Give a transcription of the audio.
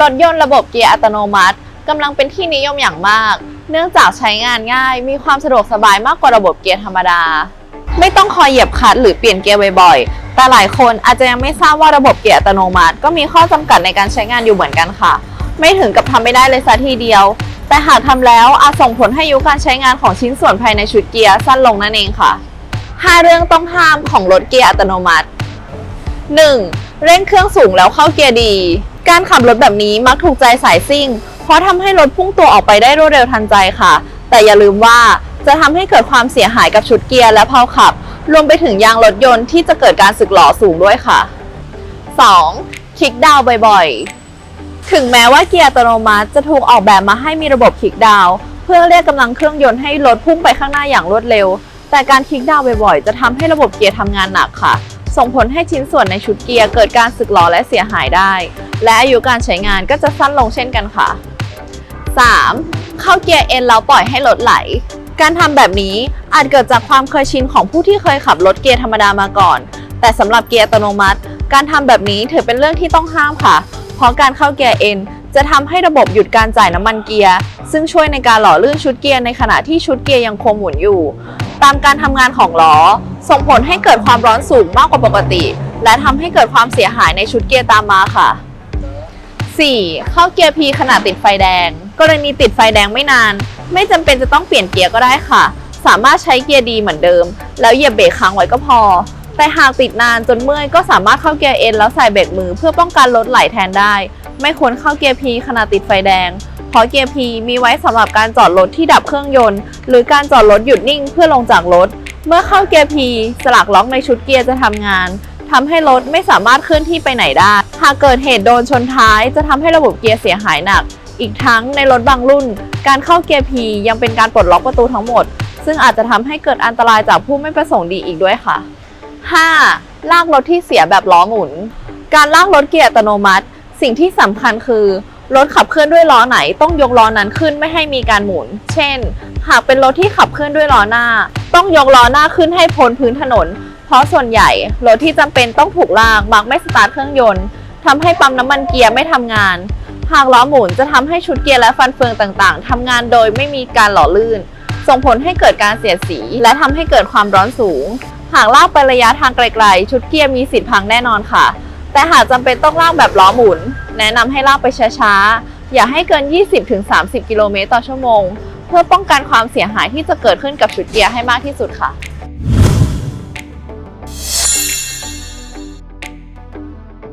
รถยนต์ระบบเกียร์อัตโนมัติกำลังเป็นที่นิยมอย่างมาก เนื่องจากใช้งานง่าย มีความสะดวกสบายมากกว่าระบบเกียร์ธรรมดา ไม่ต้องคอยเหยียบคลัตช์หรือเปลี่ยนเกียร์บ่อยๆ แต่หลายคนอาจจะยังไม่ทราบว่าระบบเกียร์อัตโนมัติ ก็มีข้อจำกัดในการใช้งานอยู่เหมือนกันค่ะ ไม่ถึงกับทำไม่ได้เลยซะทีเดียว แต่หากทำแล้วอาจส่งผลให้อายุการใช้งานของชิ้นส่วนภายในชุดเกียร์สั้นลงนั่นเองค่ะ 5 เรื่องต้องห้ามของรถเกียร์อัตโนมัติ 1. เร่งเครื่องสูงแล้วเข้าเกียร์ดี การขับรถแบบนี้มักถูกใจสายซิ่ง เพราะทำให้รถพุ่งตัวออกไปได้รวดเร็วทันใจค่ะ แต่อย่าลืมว่าจะทำให้เกิดความเสียหายกับชุดเกียร์และเพาขับ รวมไปถึงยางรถยนต์ที่จะเกิดการสึกหลอสูงด้วยค่ะ 2. คลิกดาวบ่อยๆ ถึงแม้ว่าเกียร์อัตโนมัติจะถูกออกแบบมาให้มีระบบคลิกดาวเพื่อเรียกกำลังเครื่องยนต์ให้รถพุ่งไปข้างหน้าอย่างรวดเร็ว แต่การคลิกดาวบ่อยๆ จะทำให้ระบบเกียร์ทำงานหนักค่ะ ส่งผลให้ชิ้นส่วนในชุดเกียร์เกิดการสึกหรอและเสียหายได้ และอายุการใช้งานก็จะสั้นลงเช่นกันค่ะ 3. เข้าเกียร์เอ็นแล้วปล่อยให้รถไหล การทำแบบนี้อาจเกิดจากความเคยชินของผู้ที่เคยขับรถเกียร์ธรรมดามาก่อน แต่สำหรับเกียร์อัตโนมัติ การทำแบบนี้ถือเป็นเรื่องที่ต้องห้ามค่ะ เพราะการเข้าเกียร์เอ็นจะทำให้ระบบหยุดการจ่ายน้ำมันเกียร์ ซึ่งช่วยในการหล่อลื่นชุดเกียร์ในขณะที่ชุดเกียร์ยังคงหมุนอยู่ ตามการทำงานของล้อ ส่งผลให้เกิดความร้อนสูงมากกว่าปกติ และทำให้เกิดความเสียหายในชุดเกียร์ตามมาค่ะ 4. เข้าเกียร์ P ขณะติดไฟแดง กรณีติดไฟแดงไม่นาน ไม่จำเป็นจะต้องเปลี่ยนเกียร์ก็ได้ค่ะ สามารถใช้เกียร์ดีเหมือนเดิม แล้วเหยียบเบรกค้างไว้ก็พอ แต่หากติดนานจนเมื่อยก็สามารถเข้าเกียร์ N แล้วใส่เบรกมือเพื่อป้องกันรถไหลแทนได้ ไม่ควรเข้าเกียร์ P ขณะติดไฟแดง เพราะเกียร์ P มีไว้สำหรับการจอดรถที่ดับเครื่องยนต์ หรือการจอดรถหยุดนิ่งเพื่อลงจากรถ เมื่อเข้าเกียร์ P สลักล็อกในชุดเกียร์จะทำงานทำให้รถไม่สามารถเคลื่อนที่ไปไหนได้ หากเกิดเหตุโดนชนท้ายจะทำให้ระบบเกียร์เสียหายหนัก อีกทั้งในรถบางรุ่น การเข้าเกียร์ P ยังเป็นการปลดล็อกประตูทั้งหมด ซึ่งอาจจะทำให้เกิดอันตรายจากผู้ไม่ประสงค์ดีอีกด้วยค่ะ 5. ลากรถที่เสียแบบล้อหมุน การลากรถเกียร์อัตโนมัติ สิ่งที่สำคัญคือ รถขับเคลื่อนด้วยล้อไหนต้องยกล้อนั้นขึ้นไม่ให้มีการหมุน เช่น หากเป็นรถที่ขับเคลื่อนด้วยล้อหน้า ต้องยกล้อหน้าขึ้นให้พ้นพื้นถนน เพราะส่วนใหญ่รถที่จำเป็นต้องถูกลากมักไม่สตาร์ทเครื่องยนต์ทำให้ปั๊มน้ำมันเกียร์ไม่ทำงาน หากล้อหมุนจะทำให้ชุดเกียร์และฟันเฟืองต่างๆทำงานโดยไม่มีการหล่อลื่น ส่งผลให้เกิดการเสียดสี และทำให้เกิดความร้อนสูง หากลากไประยะทางไกลๆ ชุดเกียร์มีสิทธิ์พังแน่นอนค่ะ แต่หากจำเป็นต้องลากแบบล้อหมุน แนะนำให้ลากไปช้าๆ อย่าให้เกิน 20-30 กิโลเมตรต่อชั่วโมง เพื่อป้องกันความเสียหายที่จะเกิดขึ้นกับชุดเกียร์ให้มากที่สุดค่ะ